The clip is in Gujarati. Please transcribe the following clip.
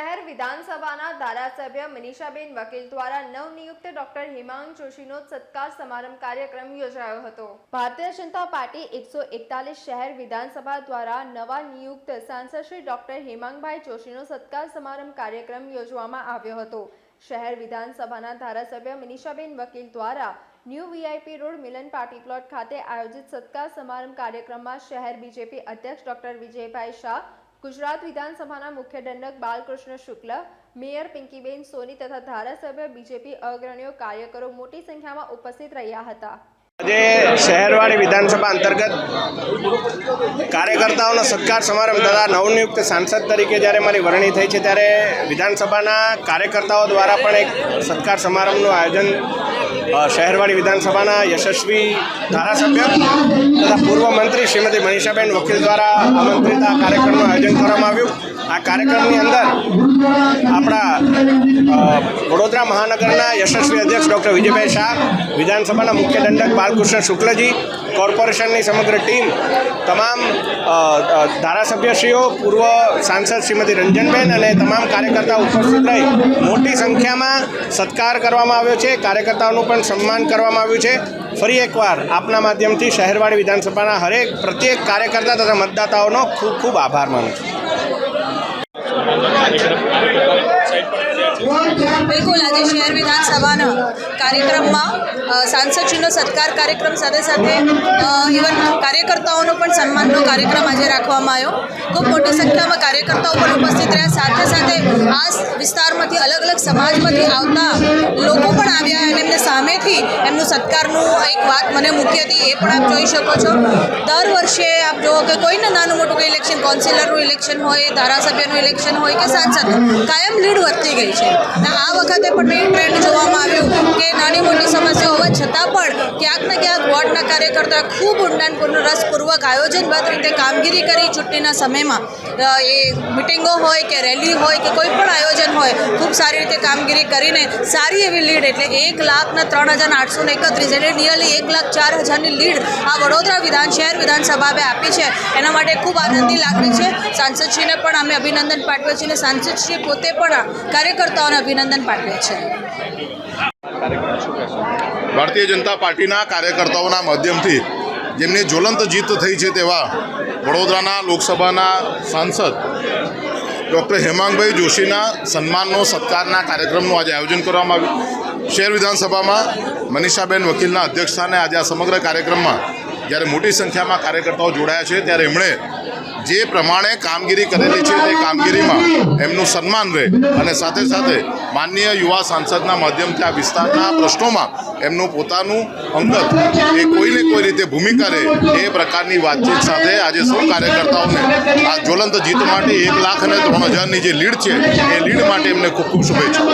શહેર વિધાનસભાના ધારાસભ્ય મનીષાબેન વકીલ દ્વારા નવનિયુક્ત ડોક્ટર હિમાંગ જોશીનો સત્કાર સમારંભ કાર્યક્રમ યોજાયો હતો. ભારતીય જનતા પાર્ટી એકસો એકતાલીસ શહેર વિધાનસભા દ્વારા નવા નિયુક્ત સાંસદ શ્રી ડોક્ટર હિમાંગભાઈ જોશીનો સત્કાર સમારંભ કાર્યક્રમ યોજવામાં આવ્યો હતો. શહેર વિધાનસભાના ધારાસભ્ય મનીષાબેન વકીલ દ્વારા new VIP road Milan party plot ખાતે આયોજિત સત્કાર સમારંભ કાર્યક્રમમાં શહેર બીજેપી અધ્યક્ષ ડોક્ટર વિજયભાઈ શાહ ગુજરાત વિધાનસભાના મુખ્ય દંડક બાલકૃષ્ણ શુક્લ, મેયર પિંકીબેન સોની તથા ધારાસભ્ય બીજેપી અગ્રણીઓ કાર્યકરો મોટી સંખ્યામાં ઉપસ્થિત રહ્યા હતા. આજે શહેરવાડી વિધાનસભા અંતર્ગત કાર્યકર્તાઓનો સત્કાર સમારંભ તથા નવનિયુક્ત સાંસદ તરીકે જ્યારે મારી વરણી થઈ છે ત્યારે વિધાનસભાના કાર્યકર્તાઓ દ્વારા પણ એક સત્કાર સમારંભનું આયોજન શહેરવાડી વિધાનસભાના યશસ્વી ધારાસભ્ય તથા પૂર્વ મંત્રી શ્રીમતી મનીષાબેન વકીલ દ્વારા આમંત્રિત આ કાર્યક્રમનું આયોજન કરવામાં આવ્યું. આ કાર્યક્રમની અંદર વડોદરા મહાનગરના યશસ્વી અધ્યક્ષ ડૉક્ટર વિજયભાઈ શાહ, વિધાનસભાના મુખ્ય દંડક બાલકૃષ્ણ શુક્લજી, કોર્પોરેશનની સમગ્ર ટીમ, તમામ ધારાસભ્યશ્રીઓ, પૂર્વ સાંસદ શ્રીમતી રંજનબેન અને તમામ કાર્યકર્તાઓ ઉપસ્થિત રહી. મોટી સંખ્યામાં સત્કાર કરવામાં આવ્યો છે, કાર્યકર્તાઓનું પણ સન્માન કરવામાં આવ્યું છે. ફરી એકવાર આપના માધ્યમથી શહેરવાડી વિધાનસભાના હરેક પ્રત્યેક કાર્યકર્તા તથા મતદાતાઓનો ખૂબ ખૂબ આભાર માનું છું. બિલકુલ, આજે શહેર વિધાનસભાના કાર્યક્રમમાં સાંસદશ્રીનો સત્કાર કાર્યક્રમ સાથે સાથે ઇવન કાર્યકર્તાઓનો પણ સન્માનનો કાર્યક્રમ આજે રાખવામાં આવ્યો. ખૂબ મોટી સંખ્યામાં કાર્યકર્તાઓ પણ ઉપસ્થિત રહ્યા. સાથે સાથે આ વિસ્તારમાંથી અલગ અલગ સમાજમાંથી આવતા લોકો પણ આવ્યા અને એમને સામેથી એમનું સત્કારનું એક વાત મને મૂકી હતી, એ પણ આપ જોઈ શકો છો. દર વર્ષે આપ જુઓ કે કોઈને નાનું મોટું કંઈ ઇલેક્શન કાઉન્સિલરનું ઇલેક્શન હોય, ધારાસભ્યનું ઇલેક્શન હોય કે સાંસદ કાયમ લીડ વધતી ગઈ છે. અને આ વખતે પણ એ ટ્રેન્ડ જોવામાં આવ્યું કે નાની મોટી સમસ્યા હોવા છતાં પણ ક્યાંક ને ક્યાંક વોર્ડના કાર્યકર્તા ખૂબ ઊંડાણપૂર્ણ રસપૂર્વક આયોજનબદ્ધ રીતે કામગીરી કરી. ચૂંટણીના સમયમાં એ મિટિંગો હોય કે રેલી હોય કે કોઈ પણ આયોજન હોય, ખૂબ સારી રીતે કામગીરી કરીને સારી એવી લીડ એટલે એક લાખ ને ત્રણ હજાર આઠસો એકત્રીસ એટલે નિયરલી એક લાખ ચાર હજારની લીડ આ વડોદરા વિધાન, શહેર વિધાનસભાએ આપી છે. એના માટે ખૂબ આનંદની લાગણી છે. સાંસદશ્રીને પણ અમે અભિનંદન પાઠવીએ છીએ અને સાંસદશ્રી પોતે પણ કાર્યકર્તાઓને અભિનંદન પાઠવે છે. ભારતીય જનતા પાર્ટીના કાર્યકર્તાઓના માધ્યમથી જેમની જ્વલંત જીત થઈ છે તેવા વડોદરાના લોકસભાના સાંસદ ડૉક્ટર હેમાંગભાઈ જોશીના સન્માનનો, સત્કારના કાર્યક્રમનું આજે આયોજન કરવામાં આવ્યું. શહેર વિધાનસભામાં મનીષાબેન વકીલના અધ્યક્ષસ્થાને આજે આ સમગ્ર કાર્યક્રમમાં જ્યારે મોટી સંખ્યામાં કાર્યકર્તાઓ જોડાયા છે, ત્યારે એમણે જે પ્રમાણે કામગીરી કરેલી છે તે કામગીરીમાં એમનું સન્માન રહે અને સાથે સાથે માનનીય યુવા સાંસદના માધ્યમથી આ વિસ્તારના પ્રશ્નોમાં એમનું પોતાનું અંગત એ કોઈને કોઈ રીતે ભૂમિકા રહે એ પ્રકારની વાતચીત સાથે આજે સૌ કાર્યકર્તાઓને આ જ્વલંત જીત માટે એક લાખ અને ત્રણ હજારની જે લીડ છે, એ લીડ માટે એમને ખૂબ ખૂબ શુભેચ્છા